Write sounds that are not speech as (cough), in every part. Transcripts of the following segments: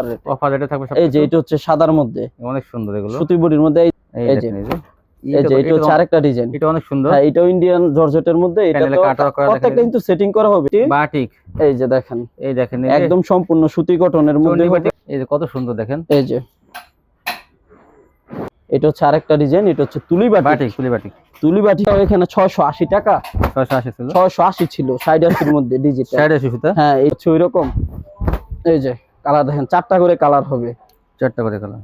Offer rate offer রেটে থাকবে এই যে এটা হচ্ছে সাদার মধ্যে। অনেক সুন্দর এগুলো। সুতি বডির মধ্যে এই এই এই যে। এই যে। এটা যে তো- এটা হচ্ছে আরেকটা ডিজাইন এটা অনেক সুন্দর। হ্যাঁ এটাও ইন্ডিয়ান জর্জেটের মধ্যে। এটা তো কাটওয়ার্ক করা দেখেন। প্রত্যেকটা কিন্তু সেটিং করা হবে। বাটিক এই যে দেখেন। এই দেখেন একদম সম্পূর্ণ সুতি কটনের মধ্যে এই যে কত সুন্দর দেখেন। এই যে। এটা হচ্ছে আরেকটা ডিজাইন এটা হচ্ছে তুলি বাটি বাটিক ফুলি বাটিক। তুলি বাটি এখানে ছয়শো আশি টাকা। ছয়শো আশি ছিল। ছয়শো আশি ছিল সাইড আশির মধ্যে ডিজিটাল সাইড আশি সুতা? হ্যাঁ এই হচ্ছে ওই রকম এই যে। কালার দেখেন চারটা করে কালার হবে। চারটা করে কালার।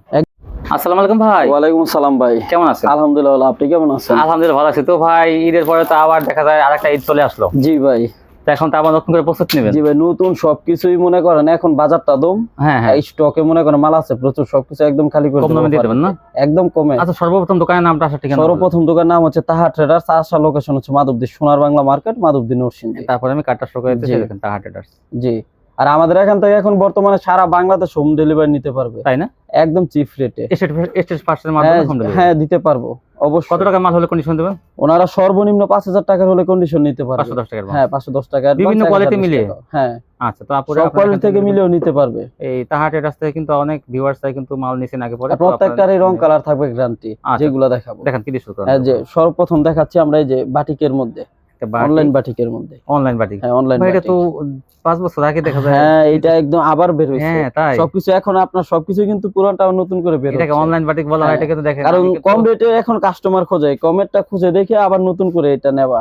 আসসালামু আলাইকুম ভাই। ওয়ালাইকুম সালাম ভাই। কেমন আছেন? আলহামদুলিল্লাহ আপনি কেমন আছেন? আলহামদুলিল্লাহ ভালো আছি। তো ভাই ঈদের পরে তো আবার দেখা যায় আরেকটা ঈদ চলে আসলো। জি ভাই। এখন তো আবার নতুন করে প্রস্তুত নেবেন? জি ভাই নতুন সবকিছুই মনে করেন এখন বাজারটা দম। হ্যাঁ হ্যাঁ। স্টকে মনে করেন মাল আছে প্রচুর সবকিছু একদম খালি করে কম দামে দিয়ে দেবেন না? একদম কমে। আচ্ছা সর্বপ্রথম দোকানের নামটা আসা ঠিকানা বলুন। সর্বপ্রথম দোকান নাম হচ্ছে তাহা ট্রেডার্স আসা লোকেশন হচ্ছে মাধবদী সোনার বাংলা মার্কেট মাধবদী নরসিংদী। তারপরে আমি কার্ডটা শো করে দেখেন তাহা ট্রেডার্স জি। আর আমাদের এখান থেকে এখন বর্তমানে সারা বাংলাদেশ হোম ডেলিভারি নিতে পারবে। তাই না? একদম চিপ রেটে এস্টেট মাধ্যমে হ্যাঁ দিতে পারব অবশ্যই। কত টাকার মাল হলে কন্ডিশন দেবেন ওনারা সর্বনিম্ন পাঁচ হাজার টাকার হলে কন্ডিশন নিতে পারবে। পাঁচশো দশ টাকার হ্যাঁ পাঁচশো দশ টাকা বিভিন্ন quality মিলিয়ে? হ্যাঁ। আচ্ছা তো আপুরে সব কোয়ালিটি থেকে মিলেও নিতে পারবে। এই তাহা ট্রেডার্স থেকে কিন্তু অনেক ভিউয়ার্স কিন্তু মাল নিছেন আগে পরে। প্রত্যেকটারই রং কালার থাকবে গ্যারান্টি আচ্ছা। যেগুলো দেখাবো। দেখেন কি শুরু করেন হ্যাঁ যে সর্বপ্রথম দেখাচ্ছি আমরা এই যে বাটিকের মধ্যে। অনলাইন বাটিকের মধ্যে। Online batik. হ্যাঁ অনলাইন এটা তো পাঁচ বছর আগে দেখা যায়। হ্যাঁ এটা একদম আবার বের হ্যাঁ তাই। সবকিছু এখন আপনার সবকিছু কিন্তু পুরানটা নতুন করে বের এটাকে অনলাইন বাটিক বলা হয় হ্যাঁ। এটাকে তো দেখেন। কারণ কম রেটে এখন কাস্টমার খোঁজে। কমের টা খুঁজে দেখে আবার নতুন করে এটা নেওয়া।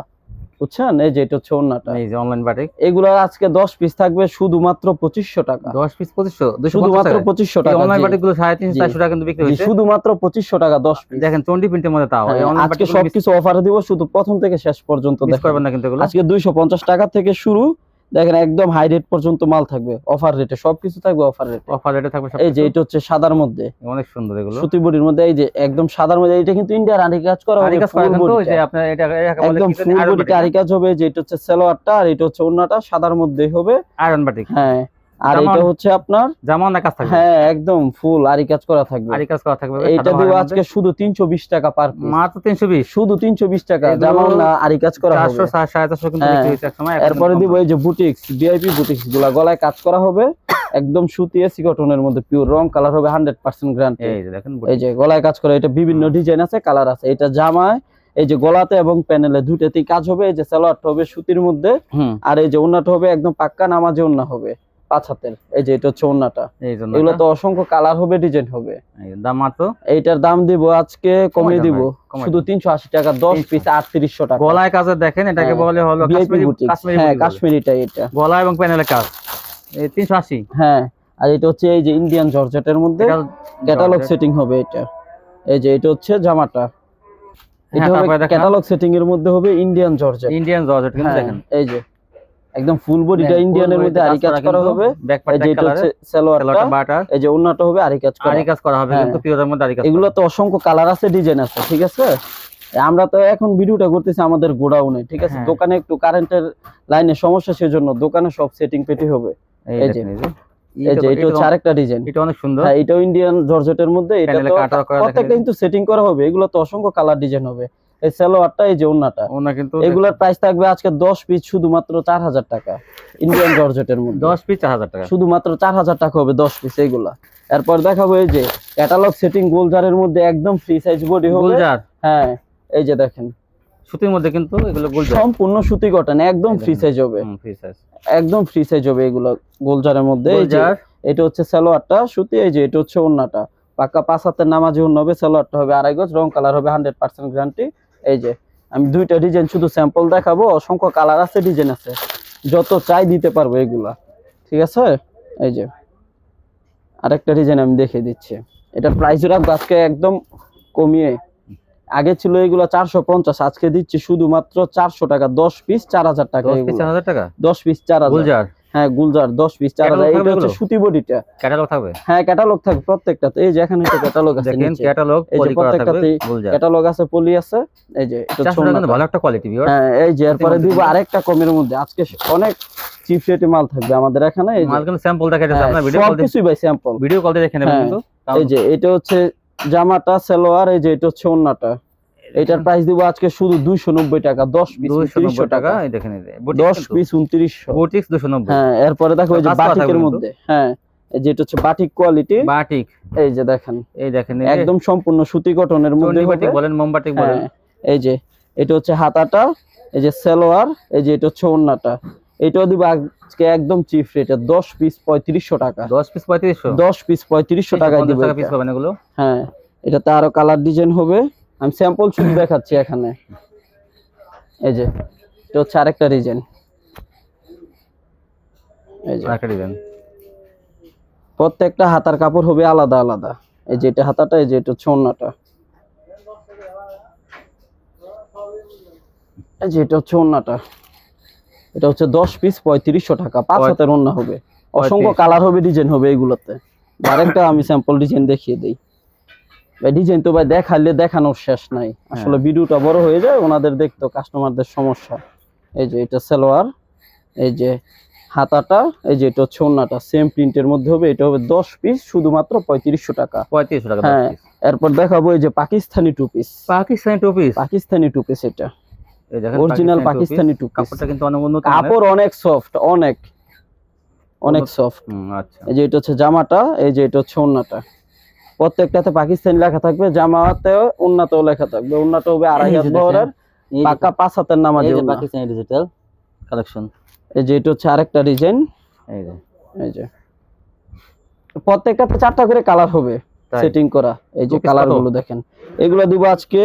বুঝছেন? এই যে এটা হচ্ছে এই যে অনলাইন বাটিক এগুলো আজকে দশ পিস থাকবে শুধুমাত্র পঁচিশশো টাকা। দশ পিস পঁচিশশো? দুশো শুধুমাত্র পঁচিশশো টাকা অনলাইন বাটিকগুলো সাড়ে তিনশো জি। চারশো টাকা কিন্তু বিক্রি হচ্ছে। শুধুমাত্র পঁচিশশো টাকা দশ পিস দেখেন চন্ডি প্রিন্টের মধ্যে তাও। আজকে সবকিছু অফার দিব শুধু প্রথম থেকে শেষ পর্যন্ত দেখবেন না কিন্তু এগুলো। আজকে দুইশো পঞ্চাশ টাকা থেকে শুরু দেখেন একদম হাই রেট পর্যন্ত মাল থাকবে অফার রেটে সবকিছু থাকবে অফার রেটে অফার রেটে থাকবে এই যে এটা হচ্ছে সাদার মধ্যে। অনেক সুন্দর এগুলো। সুতি বডির মধ্যে এই যে একদম সাদার মধ্যে এটা কিন্তু ইন্ডিয়ার আরি কাজ করা হবে আরি কাজ করা কিন্তু যে। আপনার এটা একদম ফুল বডিতে আরি কাজ হবে যে এটা হচ্ছে সালোয়ারটা আর এটা হচ্ছে ওন্নাটা সাদার মধ্যে হবে। আয়রন বাটিক হ্যাঁ। আর এটা হচ্ছে আপনার যেমন না কাজ থাকবে। হ্যাঁ একদম ফুল আরি কাজ করা থাকবে। আরি কাজ করা থাকবে। দিব আজকে শুধু তিনশো বিশ টাকা পার। মাত্র তিনশো বিশ। শুধু তিনশো বিশ টাকা। এগুলো যেমন না আরি কাজ করা হবে। সাড়ে সাড়ে চারশো কিন্তু হ্যাঁ। বিক্রি একসময় এখন এরপরে দিব এই যে বুটিক্স ভিআইপি বুটিক্সগুলা। গলায় কাজ করা হবে। একদম সুতি এসি কটনের মধ্যে পিওর রং কালার হবে হান্ড্রেড পার্সেন্ট গ্যারান্টি এই যে দেখেন এই যে গলায় কাজ করে এটা বিভিন্ন ডিজাইন আছে কালার আছে। এটা জামায় এই যে গলাতে এবং প্যানেলে দুইটাতেই কাজ হবে। এই যে সালোয়ারটা হবে সুতির মধ্যে। আর এই যে ওন্নাটা হবে একদম পাক্কা নামাজে ওন্না হবে। পাঁচ হাতের এই যে এটা হচ্ছে ওন্নাটা। এগুলো তো অসংখ্য কালার হবে ডিজাইন হবে। দাম মাত্র? এইটার দাম দিব আজকে কমিয়ে দিব। শুধু। তিনশো আশি টাকা দশ পিস আটত্রিশশো টাকা। গলায় কাজে দেখেন এটাকে হ্যাঁ, বলে হলো কাশ্মীরি কাশ্মীরি হ্যাঁ। কাশ্মীরিটা এটা। গলা এবং প্যানেলের কাজ। এই তিনশো আশি। হ্যাঁ আর এটা হচ্ছে এই যে ইন্ডিয়ান জর্জেটের মধ্যে ক্যাটালগ সেটিং হবে এটা। এই যে এটা হচ্ছে জামাটা। এটা হ্যাঁ, হবে ক্যাটালগ সেটিং এর মধ্যে হবে ইন্ডিয়ান জর্জেট। ইন্ডিয়ান জর্জেট কিন্তু হ্যাঁ, দেখেন। এই যে। একদম ফুল বডিটা ইন্ডিয়ানের মধ্যে আরি কাজ করা হবে। ব্যাক এই যে পার্ট এটা হচ্ছে সালোয়ারটা বাটার এই যে ওন্নাটা হবে আরি কাজ করা। আরি কাজ করা হবে হ্যাঁ। কিন্তু পিওরের মধ্যে আরি কাজ এগুলো তো অসংখ্য কালার আছে ডিজাইন আছে ঠিক আছে? আমরা তো এখন ভিডিওটা করতেছি আমাদের গোডাউনে ঠিক আছে? হ্যাঁ। দোকানে একটু কারেন্টের লাইনে সমস্যা সেজন্য দোকানে সব সেটিং পেটি হবে। এই যে, এই যে। এটা হচ্ছে আরেকটা ডিজাইন এটা অনেক সুন্দর। হ্যাঁ এটাও ইন্ডিয়ান জর্জেটের মধ্যে এটা তো প্রত্যেকটা কিন্তু সেটিং করা হবে এগুলো তো অসংখ্য কালার ডিজাইন হবে। এই সালোয়ারটা এই যে ওন্নাটা ওনা কিন্তু এগুলোর প্রাইস থাকবে আজকে দশ পিস শুধুমাত্র চার হাজার টাকা ইন্ডিয়ান জর্জেটের মধ্যে। 10 পিস 4000 টাকা। শুধুমাত্র চার হাজার টাকা হবে দশ পিস এগুলা। এরপর দেখাবো এই যে ক্যাটালগ সেটিং গোলজারের মধ্যে একদম ফ্রি সাইজ বডি হবে। গুলজার? হ্যাঁ এই যে দেখেন। সুতির মধ্যে কিন্তু এগুলো গুলজার। সম্পূর্ণ সুতি কটন একদম ফ্রি সাইজ হবে। ফ্রি সাইজ একদম ফ্রি সাইজ হবে এগুলো গোলজারের মধ্যে। এই যে এটা হচ্ছে সালোয়ারটা সুতি এই যে এটা হচ্ছে ওন্নাটা পাক্কা পাঁচ হাতের নামাজি ওন্না হবে সালোয়ারটা হবে আড়াই গজ রং কালার হবে হান্ড্রেড পার্সেন্ট গ্যারান্টি এই যে আমি দুইটা ডিজাইন শুধু স্যাম্পল দেখাবো অসংখ্য কালার আছে ডিজাইন আছে। যত চাই দিতে পারব এগুলা ঠিক আছে? এই যে আরেকটা ডিজাইন আমি দেখে দিচ্ছি। এটা প্রাইস রাখব আজকে একদম কমিয়ে। আগে ছিল এগুলো চারশো পঞ্চাশ আজকে দিচ্ছি শুধুমাত্র চারশো টাকা দশ পিস চার হাজার টাকা 10 পিস 4000 টাকা? দশ পিস চার হাজার। হ্যাঁ গুলজার দশ পিস চার হাজার Catalog এটা হচ্ছে সুতি বডিটা। ক্যাটালগ থাকবে? হ্যাঁ ক্যাটালগ থাকবে প্রত্যেকটা। এই যে এখানে একটা ক্যাটালগ আছে দেখেন ক্যাটালগ পলি করা থাকবে গুলজার। ক্যাটালগ আছে পলি আছে। এই যে এটা 400 কিন্তু ভালো একটা কোয়ালিটি ভিউয়ার হ্যাঁ এই যে এরপরে দিব আরেকটা কমের মধ্যে। আজকে অনেক চিপ রেটে মাল থাকবে আমাদের এখানে। এই যে মাল কিন্তু স্যাম্পল দেখা যাচ্ছে আপনার ভিডিও কল ভাই স্যাম্পল ভিডিও কল দিয়ে দেখে নেবেন হ্যাঁ, কিন্তু। এই যে এটা হচ্ছে জামাটা সালোয়ার এই যে এটা হচ্ছে ওন্নাটা। এটার প্রাইস দিব আজকে শুধু দুইশো নব্বই টাকা দশ পিস 290 টাকা এই দেখেন এই যে দশ পিস উনত্রিশশো। বুটিক্স 290 হ্যাঁ এরপরে দেখো এই যে বাটিকের মধ্যে হ্যাঁ এই যে এটা হচ্ছে বাটিক কোয়ালিটি বাটিক এই যে দেখেন। এই দেখেন একদম সম্পূর্ণ সুতি কটনের মধ্যে বাটিক বলেন মোমবাটিক বলেন হ্যাঁ, এই যে এটা হচ্ছে হাতাটা এই যে সেলোয়ার এই যে এটা হচ্ছে ওন্নাটা। এটাও দিব আজকে একদম চিপ রেটে দশ পিস পঁয়ত্রিশশো টাকা। দশ পিস পঁয়ত্রিশশো? দশ পিস পঁয়ত্রিশশো টাকায় দিব টাকা পিস পাবেন এগুলো? হ্যাঁ এটাতে আরও কালার ডিজাইন হবে। আমি স্যাম্পল শুধু দেখাচ্ছি এখানে। এই যে এটা হচ্ছে আরেকটা ডিজাইন এই যে আরেকটা দিবেন প্রত্যেকটা হাতার কাপড় হবে আলাদা আলাদা। এই যে এটা হাতাটা এই যে এটা হচ্ছে এই যে এটা হচ্ছে ওন্নাটা। এটা হচ্ছে দশ পিস পঁয়ত্রিশশো টাকা। পাঁচ হাতের ওন্না হবে। অসংখ্য কালার হবে ডিজাইন হবে এগুলোতে আরেকটা আমি স্যাম্পল ডিজাইন দেখিয়ে দিই। ডিজাইন তো ভাই দেখালে দেখানোর শেষ নাই। আসলে ভিডিওটা বড় হয়ে যায় ওনাদের দেখতো কাস্টমারদের সমস্যা। এই যে এটা সালোয়ার এই যে হাতাটা এই যে এটা হচ্ছে ওন্নাটা সেম প্রিন্টের মধ্যে হবে এটা হবে দশ পিস শুধুমাত্র পঁয়ত্রিশশো টাকা। পঁয়ত্রিশশো টাকা হ্যাঁ এরপর দেখাবো এই যে Pakistani two piece Pakistani two piece Pakistani two piece এটা। এই দেখেন অরিজিনাল পাকিস্তানি টু কাপড়টা কিন্তু অনেক উন্নত কাপড় অনেক সফট অনেক। অনেক সফট আচ্ছা। এই যে এটা হচ্ছে জামাটা এই যে এটা হচ্ছে ওন্নাটা প্রত্যেকটাতে পাকিস্তানি লেখা থাকবে জামাতেও উন্নাতেও লেখা থাকবে। উন্নাটা হবে আড়াই হাত বহরের পাকা পাঁচ হাতের যে ওন্না। পাকিস্তানি ডিজিটাল কালেকশন এই যে এটা হচ্ছে আরেকটা ডিজাইন এই যে। এই যে। প্রত্যেকটাতে চারটা করে কালার হবে সেটিং করা। এই যে কালারগুলো দেখেন। এগুলো দিব আজকে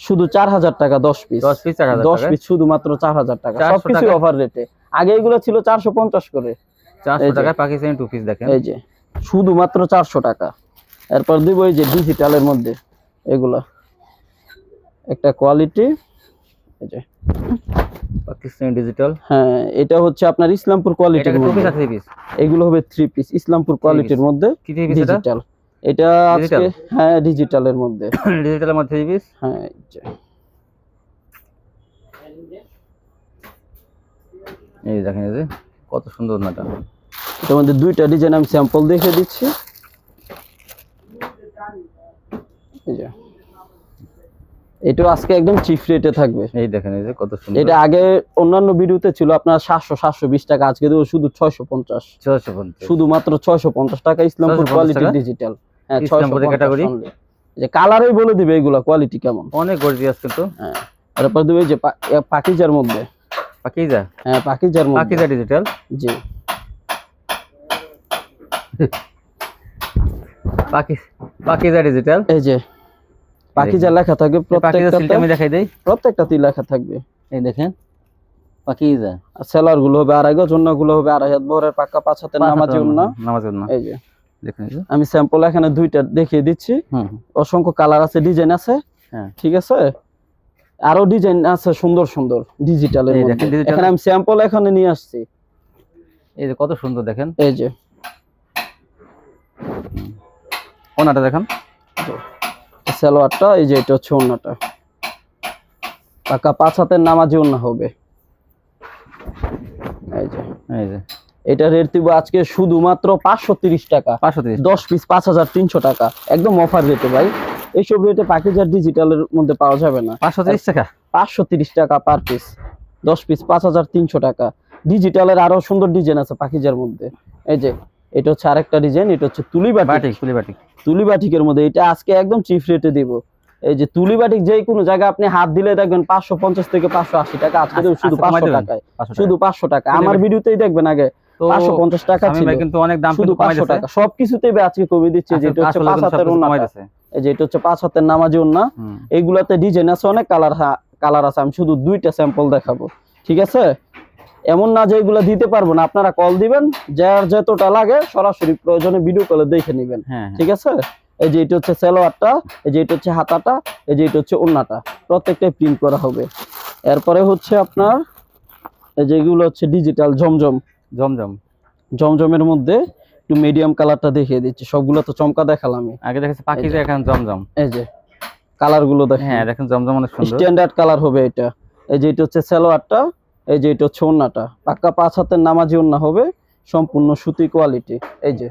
শুধু চার হাজার টাকা দশ পিস দশ পিস হাজার দশ পিস শুধুমাত্র চার হাজার টাকা। 400 সবকিছু টাকা? অফার রেটে আগে এগুলো ছিল চারশো পঞ্চাশ করে। চারশো। টাকায় পাকিস্তানি টু পিস দেখেন। এই যে। শুধুমাত্র চারশো টাকা। এরপর দিব এই যে ডিজিটালের মধ্যে এগুলা। একটা কোয়ালিটি এই যে। পাকিস্তানি ডিজিটাল। হ্যাঁ এটা হচ্ছে আপনার ইসলামপুর কোয়ালিটির পিস মধ্যে। এগুলো হবে থ্রি পিস ইসলামপুর কোয়ালিটির মধ্যে ডিজিটাল এটা? আজকে হ্যাঁ ডিজিটালের মধ্যে। (coughs) ডিজিটালের মধ্যে থ্রি পিস হ্যাঁ এই এই দেখেন এই যে কত সুন্দর নাটা এটার মধ্যে দুইটা ডিজাইন আমি স্যাম্পল দেখে দিচ্ছি। এই যে। এটাও আজকে একদম চিপ রেটে থাকবে। এই দেখেন এই যে কত সুন্দর। এটা আগে অন্যান্য ভিডিওতে ছিল আপনার সাতশো সাতশো বিশ টাকা আজকে দেবো শুধু ছয়শো পঞ্চাশ। ছয়শো পঞ্চাশ। শুধুমাত্র ছয়শো পঞ্চাশ টাকা ইসলামপুর কোয়ালিটি? ডিজিটাল হ্যাঁ ছয়শো ইসলামপুরের category? যে কালারই বলে দিবে এগুলা কোয়ালিটি কেমন? অনেক গর্জিয়াস কিন্তু হ্যাঁ তারপর দিবে যে পাকিজার মধ্যে। পাকিজা? হ্যাঁ পাকিজার মধ্যে। পাকিজা ডিজিটাল জি। পাকি পাকিজা ডিজিটাল এই যে পাকিজা লেখা থাকবে সিলটা আমি প্রত্যেকটা দেখাই দেই। লেখা থাকবে। এই দেখেন পাকিজা সেলারগুলো হবে আড়াই গজগুলো হবে আড়াই হাত বহরের পাক্কা পাঁচ হাতের নামাজি নামাজ এই যে। আমি স্যাম্পল এখানে দুইটা দেখিয়ে দিচ্ছি। অসংখ্য কালার আছে ডিজাইন আছে। হ্যাঁ। ঠিক আছে? আরও ডিজাইন আছে সুন্দর সুন্দর ডিজিটালের digital- এখানে আমি স্যাম্পল এখানে নিয়ে আসছি। এই যে কত সুন্দর দেখেন। এই যে। ওনাটা দেখেন। সালোয়ারটা এই যে এটা হচ্ছে ওন্নাটা। পাকা পাঁচ হাতের নামাজি ওন্না হবে। এই যে। এই যে। এটা রেট দিব আজকে শুধুমাত্র পাঁচশো তিরিশ টাকা। পাঁচশো তিরিশ। দশ পিস পাঁচ হাজার তিনশো টাকা। একদম অফার রেটে ভাই। এইসব রেটে পাকিজার ডিজিটালের মধ্যে পাওয়া যাবে না। পাঁচশো তিরিশ টাকা? পাঁচশো তিরিশ টাকা পার পিস দশ পিস পাঁচ হাজার তিনশো টাকা। ডিজিটালের আরও সুন্দর ডিজাইন আছে পাকিজার মধ্যে। এই যে এটা হচ্ছে আরেকটা ডিজাইন এটা হচ্ছে তুলি বাটিক ফুলি বাটিক তুলি বাটিকের মধ্যে এটা আজকে একদম চিপ রেটে দিব। এই যে তুলি বাটিক যে কোনো জায়গায় আপনি হাত দিলে দেখবেন পাঁচশো পঞ্চাশ থেকে পাঁচশো আশি টাকা আজকে শুধু পাঁচশো টাকায়। শুধু পাঁচশো টাকা। আমার ভিডিওতেই দেখবেন আগে পাঁচশো পঞ্চাশ টাকা ছিল। কিন্তু অনেক দাম শুধু পাঁচশো টাকা। সবকিছুতেই আজকে কমে দিচ্ছে যে এটা হচ্ছে পাঁচ হাতের এই যে এটা হচ্ছে পাঁচ হাতের নামাজি ওন্না হুম। এইগুলাতে ডিজাইন আছে অনেক কালার কালার আছে। আমি শুধু দুইটা স্যাম্পল দেখাবো। ঠিক আছে? এমন না যে এগুলা দিতে পারব না আপনারা কল দিবেন যার যতটা লাগে সরাসরি প্রয়োজনে ভিডিও কলে দেখে নেবেন। হ্যাঁ হ্যাঁ। ঠিক আছে? এই যে এটা হচ্ছে সালোয়ারটা এই যে এটা হচ্ছে হাতাটা এই যে এটা হচ্ছে ওন্নাটা প্রত্যেকটাই প্রিন্ট করা হবে। এরপরে হচ্ছে আপনার এই যেগুলো হচ্ছে ডিজিটাল জমজম। জমজম। জমজমের মধ্যে একটু মিডিয়াম কালারটা দেখিয়ে দিচ্ছি। সবগুলো তো চমকা দেখালাম আমি। আগে দেখেছি পাকিজা এখন জমজম। এই যে কালারগুলো দেখেন। হ্যাঁ দেখেন জমজম অনেক সুন্দর। স্ট্যান্ডার্ড কালার হবে এটা। এই যে এটা হচ্ছে সালোয়ারটা এই যে এটা হচ্ছে ওন্নাটা। পাক্কা পাঁচ হাতের নামাজি ওন্না হবে সম্পূর্ণ সুতি কোয়ালিটি এই যে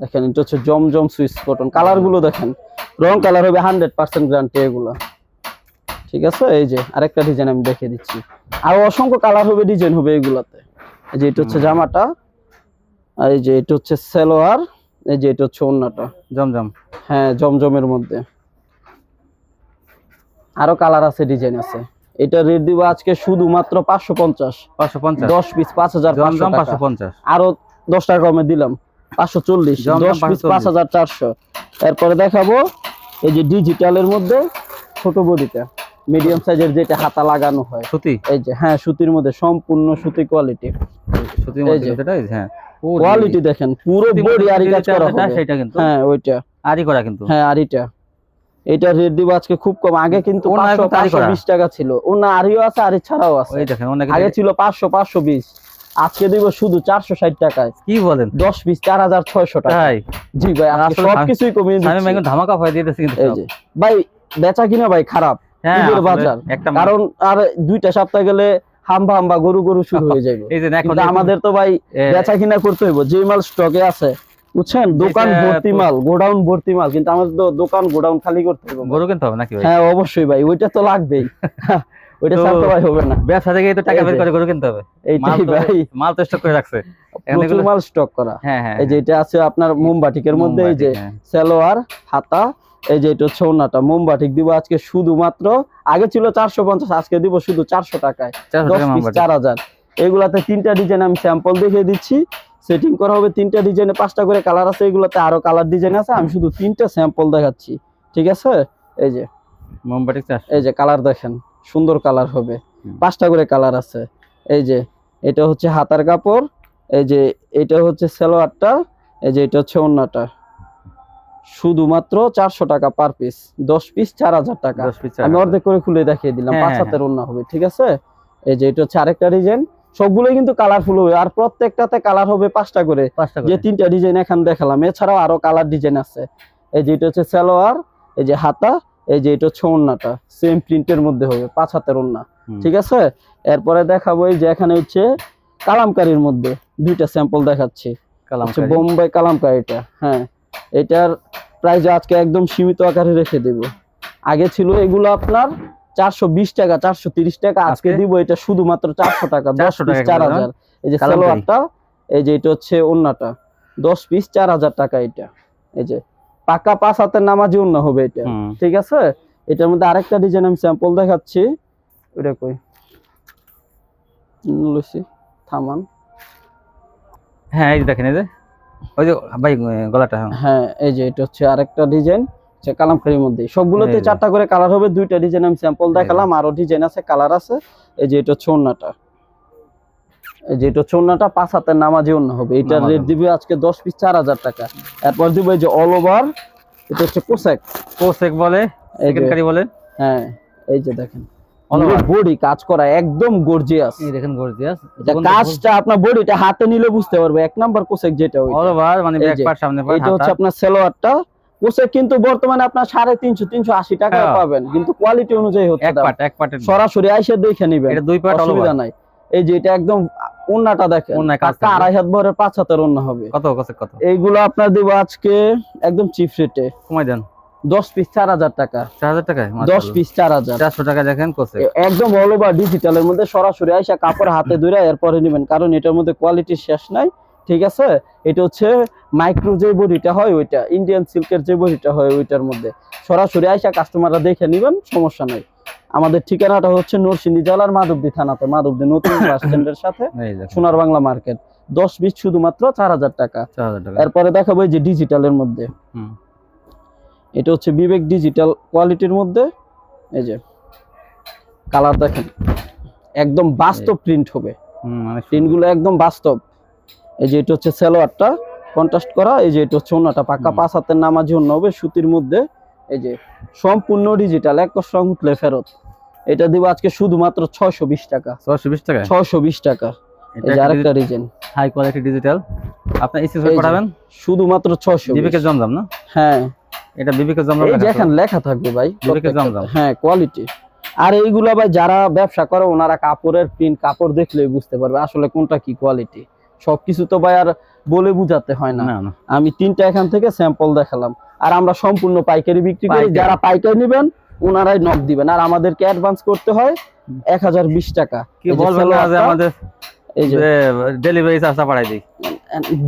দেখেন এটা হচ্ছে জমজম সুইচ কটন। কালারগুলো দেখেন রং কালার হবে হান্ড্রেড পার্সেন্ট গ্যারান্টি এগুলো। ঠিক আছে? এই যে আরেকটা ডিজাইন আমি দেখিয়ে দিচ্ছি। আর অসংখ্য কালার হবে ডিজাইন হবে এগুলাতে। এই যে এটা হচ্ছে জামাটা। আর এই যে এটা হচ্ছে সালোয়ার। এই যে এটা হচ্ছে ওন্নাটা। জমজম। হ্যাঁ জমজমের মধ্যে। আরও কালার আছে ডিজাইন আছে। এটা রেট দিব আজকে শুধুমাত্র পাঁচশো পঞ্চাশ। পাঁচশো পঞ্চাশ। দশ পিস পাঁচ হাজার পাঁচশো পঞ্চাশ। আরও দশ টাকা কমে দিলাম পাঁচশো চল্লিশ। দশ পিস পাঁচ হাজার চারশো। এরপরে দেখাবো এই যে ডিজিটালের মধ্যে ছোট বডিটা মিডিয়াম সাইজের যেটা হাতা লাগানো হয়। সুতি? এই যে হ্যাঁ সুতির মধ্যে সম্পূর্ণ সুতি কোয়ালিটি সুতির মধ্যে। যেটা হ্যাঁ। কোয়ালিটি দেখেন পুরো বডি আরি কাজ করা হবে। সেটা কিন্তু। হ্যাঁ ওইটা। আরি করা কিন্তু। হ্যাঁ আরিটা এটা রেট দিব আজকে খুব কম। আগে কিন্তু। বিশ টাকা ছিল। ওনা আরিও আছে আরি ছাড়াও আছে। আগে ছিল পাঁচশো পাঁচশো বিশ। আজকে দিব শুধু চারশো ষাট টাকায়। কি বলেন? দশ পিস চার হাজার ছয়শো টাকা। জি ভাই সবকিছুই কমিয়ে আমি দিচ্ছি। একদম ধামাকা দিয়ে দিচ্ছি কিন্তু ভাই বেচা কিনা ভাই খারাপ। হ্যাঁ ঈদের বাজার। কারণ আর দুইটা সপ্তাহ গেলে হাম্বা হাম্বা গরু গরু শুরু হয়ে যাবে আমাদের তো ভাই বেচা কিনা করতে হইব। যে মাল স্টকে আছে বুঝছেন? দোকান ভর্তি মাল গোডাউন ভর্তি মাল কিন্তু আমাদের তো দোকান গোডাউন খালি করতে হবে। গরু কিনতে হবে নাকি হ্যাঁ অবশ্যই ভাই ওইটা তো লাগবেই। (laughs) ওইটা তো- ভাই হবে না। ব্যবসা থেকে তো টাকা বের করে গরু কিনতে হবে। এইটাই ভাই। মাল তো স্টক করে রাখছে। প্রচুর মাল স্টক করা। হ্যাঁ হ্যাঁ এই যে এটা আছে আপনার মোমবাটিকের মধ্যে এই যে হ্যাঁ। সালোয়ার হাতা এই যে এটা হচ্ছে ওনাটা মোমবাটিক দিব আজকে শুধুমাত্র আগে ছিল চারশো পঞ্চাশ আজকে দিব শুধু চারশো টাকায়। দশ পিস চার হাজার। এগুলাতে তিনটা ডিজাইন আমি স্যাম্পল দেখিয়ে দিচ্ছি। সেটিং করা হবে তিনটা ডিজাইনে পাঁচটা করে কালার আছে এগুলোতে আরও কালার ডিজাইন আছে আমি শুধু তিনটা স্যাম্পল দেখাচ্ছি ঠিক আছে? এই যে মোমবাতি এই যে কালার দেখেন সুন্দর কালার হবে পাঁচটা করে কালার আছে এই যে এটা হচ্ছে হাতার কাপড় এই যে এটা হচ্ছে সালোয়ারটা এই যে এটা হচ্ছে ওন্নাটা শুধুমাত্র চারশো টাকা পার পিস দশ পিস চার হাজার টাকা। আমি অর্ধেক করে খুলে দেখিয়ে দিলাম হ্যাঁ, পাঁচ হ্যাঁ, হাতের ওন্না হবে ঠিক আছে? এই যে এটা হচ্ছে আরেকটা ডিজাইন সবগুলোই কিন্তু কালারফুল হবে। আর প্রত্যেকটাতে কালার হবে পাঁচটা করে। যে তিনটা ডিজাইন এখন দেখালাম। এছাড়াও আরও কালার ডিজাইন আছে। এই যে এটা হচ্ছে সালোয়ার এই যে হাতা এই যে এটা হচ্ছে ওন্নাটা। সেম প্রিন্টের মধ্যে হবে পাঁচ হাতের ওন্না। ঠিক আছে? এরপরে দেখাবো এই যে এখানে হচ্ছে কালামকারির মধ্যে। দুইটা স্যাম্পল দেখাচ্ছি। বোম্বাই কালামকারিটা হ্যাঁ। এটার প্রাইস আজকে একদম সীমিত আকারে রেখে দেব। আগে ছিল এগুলো আপনার চারশো বিশ টাকা চারশো তিরিশ টাকা আজকে? দিব এটা শুধুমাত্র চারশো টাকা দশ পিস চার হাজার। এই যে সালোয়ারটা এই যে এটা হচ্ছে ওন্নাটা। দশ পিস চার হাজার টাকা এটা। এই যে পাকা পাঁচ হাতের নামাজি অন্য হবে এটা। ঠিক আছে? এটার মধ্যে আরেকটা ডিজাইন আমি স্যাম্পল দেখাচ্ছি। ওটা কই? লুসি থামান। হ্যাঁ এই দেখেন এই যে? ওই যে ভাই গলাটা হ্যাঁ। হ্যাঁ এই যে এটা হচ্ছে আরেকটা ডিজাইন হচ্ছে কালামকারির মধ্যে সবগুলোতে চারটা করে কালার হবে দুইটা ডিজাইন আমি স্যাম্পল দেখালাম আরও ডিজাইন আছে কালার আছে। এই যে এটা ওন্নাটা এই যে এটা ওন্নাটা পাঁচ হাতের নামাজি অন্য হবে। এটার রেট দিবে আজকে দশ পিস চার হাজার টাকা। এরপর দিব এই যে অল ওভার এটা হচ্ছে কোসেক। কোসেক বলে এই কারি বলে? হ্যাঁ এই যে দেখেন। বডি কাজ করা একদম গর্জিয়াস এই দেখেন গর্জিয়াস এটা কাজটা আপনার বডিটা হাতে নিলে বুঝতে পারবে। এক নাম্বার কোসেক যেটা ওইটা। অল ওভার মানে ব্যাক পার্ট সামনে পার্ট এটা হচ্ছে আপনার সেলোয়ারটা। কিন্তু বর্তমানে আপনার সাড়ে তিনশো তিনশো আশি টাকা হ্যাঁ। পাবেন। কিন্তু কোয়ালিটি অনুযায়ী হচ্ছে সরাসরি আইসে দেখে নিবেন। দুই অল অসুবিধা নাই। এই যে এটা একদম ওন্নাটা দেখেন। আড়াই হাত ভরে পাঁচ হাতের ওন্না হবে। কত কত? এইগুলো আপনার দিব আজকে একদম চিপ রেটে। কমাই দেন। দশ পিস চার হাজার টাকা। চার হাজার টাকায়? দশ পিস চার হাজার। চারশো টাকা দেখেন একদম অল ওভার ডিজিটালের মধ্যে সরাসরি আইসা কাপড় হাতে ধরে এরপরে নেবেন। কারণ এটার মধ্যে কোয়ালিটি শেষ নাই। ঠিক আছে? এটা হচ্ছে মাইক্রো যে বডিটা হয় ওইটা ইন্ডিয়ান সিল্কের যে বডিটা হয় ওইটার মধ্যে। সরাসরি আইসা কাস্টমাররা দেখে নেবেন সমস্যা নাই। আমাদের ঠিকানাটা হচ্ছে নরসিংদী জেলার মাধবদী থানাতে মাধবদী নতুন (coughs) বাস স্ট্যান্ডের সাথে সোনার বাংলা মার্কেট দশ বিশ শুধুমাত্র চার হাজার টাকা। এরপরে দেখাবো এই যে ডিজিটালের মধ্যে। এটা হচ্ছে বিবেক ডিজিটাল কোয়ালিটির মধ্যে। এই যে কালার দেখেন। একদম বাস্তব প্রিন্ট হবে। প্রিন্টগুলো একদম বাস্তব। এই যে এটা হচ্ছে সালোয়ারটা কন্ট্রাস্ট করা এই যে এটা হচ্ছে ওনাটা পাক্কা পাঁচ হাতের নামাজি অন্য হবে সুতির মধ্যে এই যে সম্পূর্ণ ডিজিটাল এক কষ্ট উঠলে ফেরত। এটা দিব আজকে শুধুমাত্র ছয়শো বিশ টাকা। ছশো বিশ টাকা ছয়শো বিশ টাকা। এই যে আরেকটা ডিজাইন হাই কোয়ালিটি ডিজিটাল আপনি এসএস এই পাঠাবেন? শুধুমাত্র ছয়শো বিবেকের জমজম না? হ্যাঁ। এটা জমজম এই লেখা থাকবে ভাই বিবেকের জমজম। হ্যাঁ কোয়ালিটি আর এইগুলা ভাই যারা ব্যবসা করে ওনারা কাপড়ের প্রিন্ট কাপড় দেখলেই বুঝতে পারবে আসলে কোনটা কি কোয়ালিটি সবকিছু তো ভাই আর বলে বুঝাতে হয় না। আমি তিনটা এখান থেকে স্যাম্পল দেখালাম। আর আমরা সম্পূর্ণ পাইকারি বিক্রি করি। যারা পাইকারি নেবেন ওনারাই নক দিবেন। আর আমাদেরকে অ্যাডভান্স করতে হয় এক হাজার বিশ টাকা। কি বলবেন না যে সালোয়ারটা, আমাদের? এই যে। যে ডেলিভারি চার্জটা পাঠাই দিই।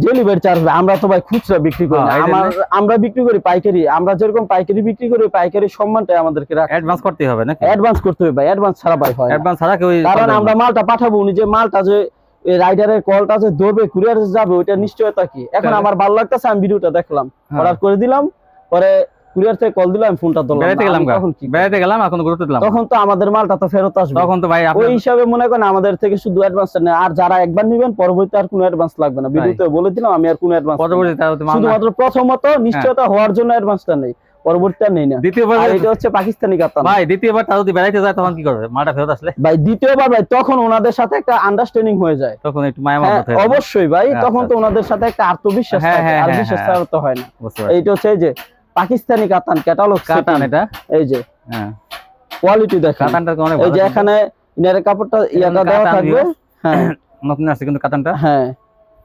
ডেলিভারি চার্জ আমরা তো ভাই খুচরা বিক্রি করি হ্যাঁ, আমার আমরা বিক্রি করি পাইকারি। আমরা যেরকম পাইকারি বিক্রি করি পাইকারি সম্মানটাই আমাদেরকে অ্যাডভান্স করতেই হবে নাকি? অ্যাডভান্স করতে হবে ভাই। অ্যাডভান্স ছাড়া ভাই হয় অ্যাডভান্স ছাড়া কেউ কারণ আমরা মালটা পাঠাবো। উনি যে মালটা যে রাইডারের কলটা ধরবে কুরিয়ার যাবে ওইটা নিশ্চয়তা কি? এখন আমার ভালো লাগতেছে আমি ভিডিওটা দেখলাম। হ্যাঁ। অর্ডার করে দিলাম পরে কুরিয়ার থেকে কল দিলাম ফোনটা ধরলাম। না, গেলাম তখন কি বেড়াইতে গেলাম এখন গুরুত্ব দিলাম। তখন তো আমাদের মালটা তো ফেরত আসবে। তখন তো ভাই ওই হিসাবে মনে করেন আমাদের থেকে শুধু অ্যাডভান্স নেই আর যারা একবার নেবেন পরবর্তীতে আর কোনো অ্যাডভান্স লাগবে না। ভিডিওতে বলে দিলাম আমি আর কোনো অ্যাডভান্স শুধুমাত্র প্রথমত নিশ্চয়তা হওয়ার জন্য অ্যাডভান্সটা নেই। পরবর্তীতে নেই না। দ্বিতীয়বার এটা হচ্ছে পাকিস্তানি কাতান ভাই দ্বিতীয়বার তারা যদি বেড়াইতে যায় তখন কি করবে? মালটা ফেরত আসলে? ভাই দ্বিতীয়বার ভাই তখন ওনাদের সাথে একটা আন্ডারস্ট্যান্ডিং হয়ে যায়। তখন একটু মায়া মহব্বত যাবে। অবশ্যই ভাই আচ্ছা, তখন তো ওনাদের সাথে একটা আত্মবিশ্বাস হ্যাঁ, থাকে হ্যাঁ, আর বিশ্বাস। তো না। এইটা হচ্ছে এই যে পাকিস্তানি কাতান ক্যাটালগ কাতান এটা? এই যে। কোয়ালিটি দেখেন। কাতানটা অনেক এই যে এখানে কাপড়টা ইয়াটা কাতান দেওয়া থাকবে হ্যাঁ। (coughs) নতুন আছে কিন্তু কাতানটা। হ্যাঁ।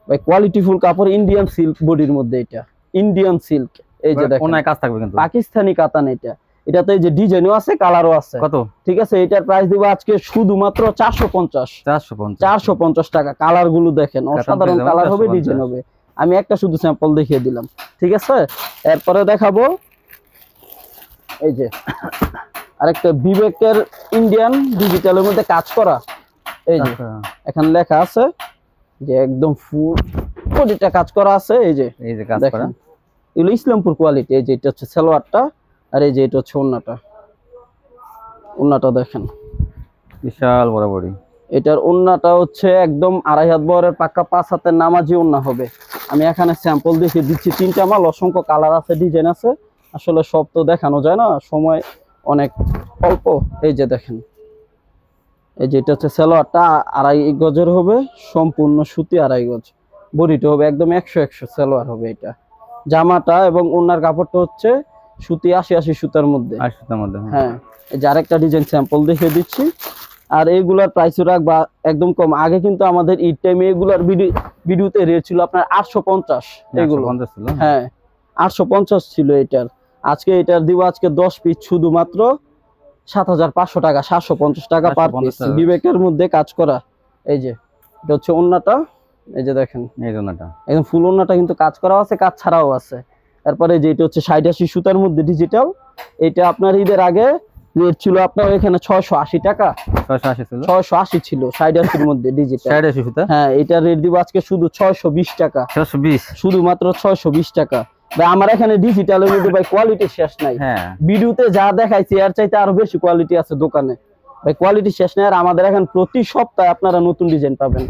ভাই কোয়ালিটি ফুল কাপড় ইন্ডিয়ান সিল্ক বডির মধ্যে এটা। ইন্ডিয়ান সিল্ক এই যে দেখেন। অনেক কাজ থাকবে কিন্তু। পাকিস্তানি কাতান এটা। এটাতে এই যে ডিজাইনও আছে কালারও আছে। কত? ঠিক আছে এটার প্রাইস দিব আজকে শুধুমাত্র চারশো পঞ্চাশ। চারশো পঞ্চাশ। চারশো পঞ্চাশ টাকা। কালারগুলো দেখেন অসাধারণ কালার হবে ডিজাইন হবে। আমি একটা শুধু স্যাম্পল দেখিয়ে দিলাম। ঠিক আছে? এরপরে দেখাবো এই যে আরেকটা বিবেকের ইন্ডিয়ান ডিজিটালের মধ্যে কাজ করা। এই যে আচ্ছা, এখানে লেখা আছে যে একদম ফুল কোটিটা কাজ করা আছে এই যে। এই যে কাজ করা। দেখেন। এগুলো ইসলামপুর কোয়ালিটি এই যে এটা হচ্ছে সালোয়ারটা আর এই যে এটা হচ্ছে ওন্নাটা। ওন্নাটা দেখেন। বিশাল বরাবরই। এটার ওন্নাটা হচ্ছে একদম আড়াই হাত বহরের পাক্কা পাঁচ হাতের নামাজি ওন্না হবে। আমি এখানে স্যাম্পল দেখিয়ে দিচ্ছি তিনটা মাল অসংখ্য কালার আছে ডিজাইন আছে। আসলে সব তো দেখানো যায় না সময় অনেক অল্প। এই যে দেখেন। এই যে এটা হচ্ছে সালোয়ারটা আড়াই গজের হবে সম্পূর্ণ সুতি আড়াই গজ। বডিটা হবে একদম একশো একশো সালোয়ার হবে এটা। জামাটা এবং ওনার কাপড়টা হচ্ছে সুতি আশি আশি সুতার মধ্যে। আর সুতার মধ্যে হ্যাঁ। হ্যাঁ এই যে আরেকটা ডিজাইন স্যাম্পল দেখিয়ে দিচ্ছি। আর এইগুলার প্রাইস রাখবা একদম কম। আগে কিন্তু আমাদের ঈদ টাইমে এগুলার ভিডিওতে রেট ছিল আপনার আটশো পঞ্চাশ এগুলো। ছিল হ্যাঁ। আটশো পঞ্চাশ ছিল এটার। আজকে এটার দিব আজকে দশ পিস শুধুমাত্র সাত হাজার পাঁচশো টাকা সাতশো পঞ্চাশ টাকা পার 750 পিস বিবেকের মধ্যে কাজ করা। এই যে এটা হচ্ছে ওন্নাটা। এই যে দেখেন। এই জন্যটা একদম ফুল ওন্নাটা কিন্তু কাজ করাও আছে কাজ ছাড়াও আছে। তারপরে যে এটা হচ্ছে ষাট আশি সুতার মধ্যে ডিজিটাল এটা আপনার ঈদের আগে রেট ছিল আপনার এখানে ছয়শো আশি টাকা। ছয়শো আশি ছিল? আশি ছিল ষাট আশির মধ্যে ডিজিটাল সাইড আশি সুতা? হ্যাঁ এটা রেট দিব আজকে শুধু ছয়শো বিশ টাকা। ছয়শো বিশ? শুধুমাত্র ছয়শো বিশ টাকা। ভাই আমার এখানে ডিজিটালের মধ্যে ভাই কোয়ালিটি শেষ নাই। হ্যাঁ। ভিডিওতে যা দেখাইছি এর চাইতে আরও বেশি কোয়ালিটি আছে দোকানে। ভাই কোয়ালিটি শেষ নাই আর আমাদের এখন প্রতি সপ্তাহে আপনারা নতুন ডিজাইন পাবেন।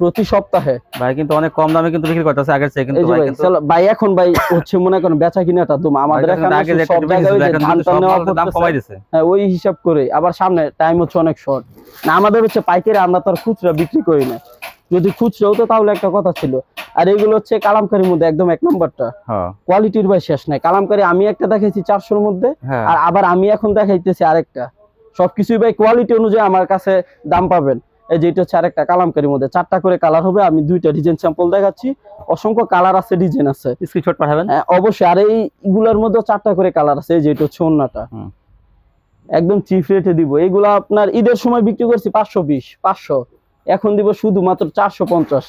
প্রতি সপ্তাহে? ভাই কিন্তু অনেক কম দামে কিন্তু বিক্রি করতেছে আগের চেয়ে কিন্তু ভাই কিন্তু চলো, ভাই এখন ভাই হচ্ছে মনে করেন বেচা কিনাটা দুম আমাদের এখানে আগে যে সব জায়গায় নেওয়া দাম কমাই দিছে। হ্যাঁ ওই হিসাব করে আবার সামনে টাইম হচ্ছে অনেক শর্ট না আমাদের হচ্ছে পাইকারি আমরা তো আর খুচরা বিক্রি করি না। যদি খুচরা হতো তাহলে একটা কথা ছিল। আর এগুলো হচ্ছে কালামকারির মধ্যে একদম এক নম্বরটা। হ্যাঁ কোয়ালিটির ভাই শেষ নাই। কালামকারি আমি একটা দেখাইছি চারশোর মধ্যে হ্যাঁ। আর আবার আমি এখন দেখাইতেছি আরেকটা। সবকিছুই ভাই কোয়ালিটি অনুযায়ী আমার কাছে দাম পাবেন। এই যে এটা হচ্ছে আরেকটা কালামকারির মধ্যে। চারটা করে কালার হবে আমি দুইটা ডিজাইন স্যাম্পল দেখাচ্ছি। অসংখ্য কালার আছে ডিজাইন আছে। স্ক্রিনশট পাঠাবেন? হ্যাঁ, অবশ্যই। আর এইগুলোর মধ্যে চারটা করে কালার আছে এই যে এটা হচ্ছে অন্যটা। একদম চিপ রেটে দিব। এগুলো আপনার ঈদের সময় বিক্রি করছি পাঁচশো বিশ পাঁচশো। এখন দিব শুধুমাত্র চারশো পঞ্চাশ।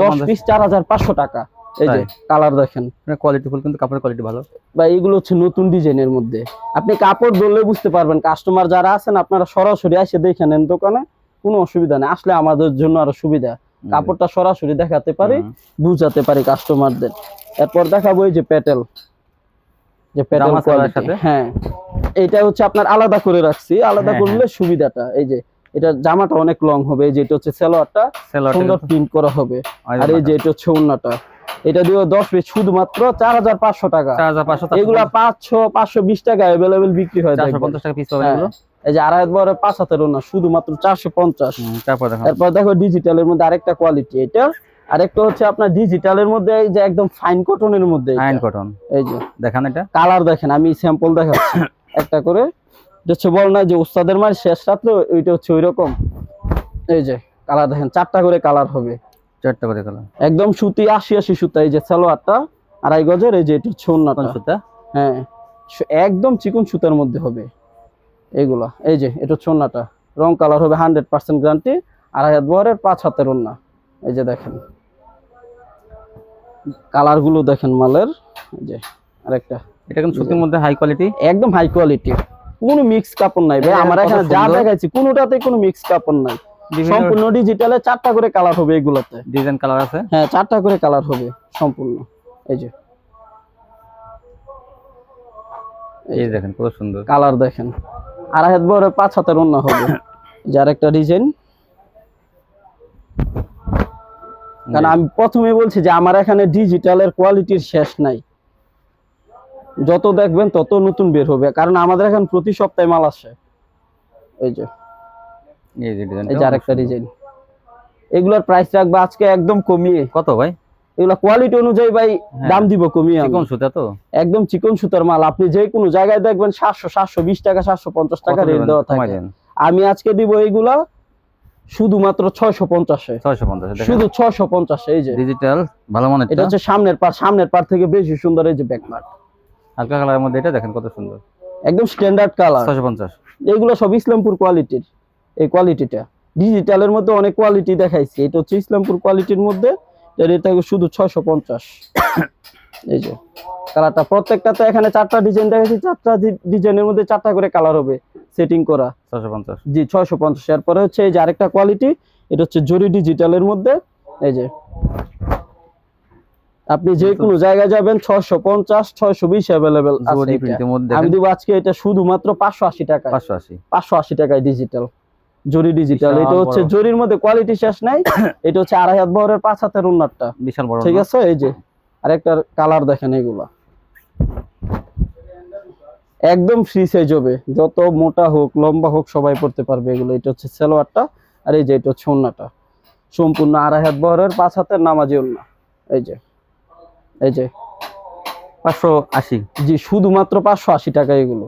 দশ পিস চার হাজার পাঁচশো টাকা। এই যে কালার দেখেন। কোয়ালিটি ফুল কিন্তু কাপড়ের কোয়ালিটি ভালো। বা এগুলো হচ্ছে নতুন ডিজাইনের মধ্যে। আপনি কাপড় ধরলে বুঝতে পারবেন কাস্টমার যারা আছেন আপনারা সরাসরি এসে দেখে নেন দোকানে। কোনো অসুবিধা নেই। আসলে আমাদের জন্য আরও সুবিধা। কাপড়টা সরাসরি দেখাতে পারি বুঝাতে পারি কাস্টমারদের এরপর দেখাবো এই যে প্যাটেল যে প্যাটেল? হ্যাঁ। এটা হচ্ছে আপনার আলাদা করে রাখছি। আলাদা হ্যাঁ, করলে সুবিধাটা। এই যে এটা জামাটা অনেক লং হবে। এই যে এটা হচ্ছে সালোয়ারটা। সুন্দর প্রিন্ট করা হবে। আর এই যে এটা হচ্ছে ওন্নাটা এটা দিয়ে দশ পিস শুধুমাত্র চার হাজার পাঁচশো টাকা। এগুলা পাঁচশো পাঁচশো বিশ টাকা অ্যাভেলেবেল বিক্রি হয় পঞ্চাশ টাকা পিস হ্যাঁ। এই যে আড়াই বড় পাঁচ হাতের না শুধুমাত্র চারশো পঞ্চাশ। তারপর দেখো ডিজিটালের মধ্যে আরেকটা কোয়ালিটি এটা আরেকটা হচ্ছে আপনার ডিজিটালের মধ্যে এই যে একদম ফাইন কটনের মধ্যে আইন কটন এই যে। দেখান এটা। কালার দেখেন আমি স্যাম্পল দেখাচ্ছি। (coughs) একটা করে। হচ্ছে বল না যে ওস্তাদের মার শেষ রাত্রে ওইটা হচ্ছে ওই রকম এই যে কালার দেখেন চারটা করে কালার হবে। চারটা করে কালার একদম সুতি আশি আশি সুতা এই যে সালোয়ারটা আড়াই গজের এই যে এটা হচ্ছে ওন্নাটা। সুতা? হ্যাঁ একদম চিকন সুতার মধ্যে হবে। এগুলা। এই যে এটা হচ্ছে ওন্নাটা। রং কালার হবে হান্ড্রেড পার্সেন্ট গ্যারান্টি আড়াই হাত বহরের পাঁচ হাতের ওন্না। এই যে দেখেন। কালারগুলো দেখেন মালের। এই যে আরেকটা। এটা কিন্তু সুতির মধ্যে হাই কোয়ালিটি একদম হাই কোয়ালিটি কোনো মিক্স কাপড় নাই। ভাই আমার এখানে যা দেখাইছি কোনোটাতে কোনো মিক্স কাপড় নাই। সম্পূর্ণ ডিজিটালে চারটা করে কালার হবে এগুলোতে। ডিজাইন কালার আছে? হ্যাঁ চারটা করে কালার হবে সম্পূর্ণ। এই যে। এই যে দেখেন কত সুন্দর। কালার দেখেন। আড়াই হাত বড় পাঁচ হাতের অন্য হবে। (coughs) যার একটা ডিজাইন কারণ আমি প্রথমে বলছি যে আমার এখানে ডিজিটালের কোয়ালিটির শেষ নাই। যত দেখবেন তত নতুন বের হবে। কারণ আমাদের এখানে প্রতি সপ্তাহে মাল আসে। এই যে। এই যে ডিজাইন এই যে আরেকটা ডিজাইন এগুলোর প্রাইস রাখব আজকে একদম কমিয়ে। কত ভাই? এগুলা কোয়ালিটি অনুযায়ী ভাই দাম দিব কমিয়ে। চিকন সুতা তো? একদম চিকন সুতার মাল। আপনি যে কোনো জায়গায় দেখবেন সাতশো সাতশো বিশ টাকা সাতশো পঞ্চাশ টাকা রেট দেওয়া থাকে। আমি আজকে দিব এইগুলা শুধুমাত্র ছয়শো পঞ্চাশে। শুধু ছয়শো পঞ্চাশে এই যে। ডিজিটাল ভালো মানের এটা হচ্ছে সামনের পার সামনের পার থেকে বেশি সুন্দর এই যে ব্যাকমার্ক হালকা কালারের মধ্যে এটা দেখেন কত সুন্দর। একদম স্ট্যান্ডার্ড কালার ছয়শো পঞ্চাশ। এইগুলো সব ইসলামপুর কোয়ালিটির এই কোয়ালিটিটা ডিজিটালের মধ্যে অনেক কোয়ালিটি দেখাইছি। এটা হচ্ছে ইসলামপুর কোয়ালিটির মধ্যে এর এটা শুধু ছয়শো পঞ্চাশ। এই যে কালারটা। প্রত্যেকটাতে এখানে চারটা ডিজাইন চারটা ডিজাইনের মধ্যে চারটা করে কালার হবে সেটিং করা। ছয়শো পঞ্চাশ। জি ছয়শো পঞ্চাশ। এরপরে হচ্ছে এই যে আরেকটা কোয়ালিটি এটা হচ্ছে জরি ডিজিটালের মধ্যে। এই যে আপনি যে কোনো জায়গায় যাবেন ছয়শো পঞ্চাশ ছয়শো বিশ অ্যাভেলেবেল আমি দিব আজকে এটা শুধুমাত্র পাঁচশো আশি টাকা পাঁচশো আশি। পাঁচশো আশি টাকায় ডিজিটাল জরি ডিজিটাল এটা হচ্ছে জরির মধ্যে কোয়ালিটি শেষ নাই (coughs) এটা হচ্ছে আড়াই হাত বহরের পাঁচ হাতের উন্নারটা বিশাল বড় ঠিক আছে? এই যে আরেকটা কালার দেখেন এগুলা। একদম ফ্রি সাইজ হবে। যত মোটা হোক লম্বা হোক সবাই পড়তে পারবে এগুলো। এটা হচ্ছে সালোয়ারটা আর এই যে এটা হচ্ছে ওন্নাটা। সম্পূর্ণ আড়াই হাত বহরের পাঁচ হাতের নামাজি ওন্না। এই যে এই যে। পাঁচশো আশি। জি শুধুমাত্র পাঁচশো আশি টাকা এগুলো।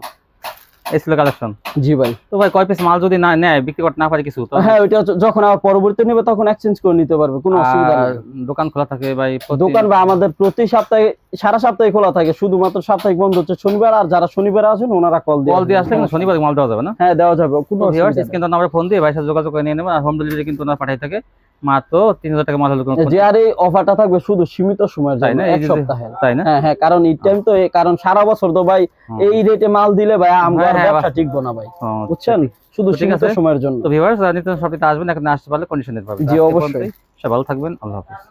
এই কালেকশন জি ভাই। তো ভাই কয় পিস মাল যদি না নেয় বিক্রি করতে না পারে কিছু? তো হ্যাঁ যখন আবার পরবর্তীতে নেবে তখন এক্সচেঞ্জ করে নিতে পারবে কোনো অসুবিধা নেই। দোকান খোলা থাকে ভাই দোকান বা আমাদের প্রতি সপ্তাহে সারা সপ্তাহে খোলা থাকে শুধুমাত্র সাপ্তাহিক বন্ধ হচ্ছে শনিবার আর যারা শনিবার আসেন ওনারা কল দিয়ে কল দিয়ে আসলে কিন্তু শনিবার মাল দেওয়া যাবে না? হ্যাঁ দেওয়া যাবে কোনো ভিউয়ার্স কিন্তু আমরা ফোন দিয়ে ভাইয়ের সাথে যোগাযোগ করে নিয়ে নেবেন আর হোম ডেলিভারি কিন্তু ওনারা পাঠাই থাকে। মাত্র তিন হাজার টাকা মাথা যে আর এই অফারটা থাকবে শুধু সীমিত সময়ের জন্য এক সপ্তাহে তাই না? হ্যাঁ হ্যাঁ কারণ এই টাইম তো কারণ সারা বছর তো ভাই এই রেটে মাল দিলে ভাই আমরা হ্যাঁ, হ্যাঁ, ব্যবসা টিকবো না ভাই। বুঝছেন? শুধু সীমিত সময়ের জন্য। তো ভিউয়ার্স নিত্য সবটিতে আসবেন এখন আসতে পারলে কন্ডিশন দিতে পারবেন জি, অবশ্যই। সবাই ভালো থাকবেন আল্লাহ হাফিজ।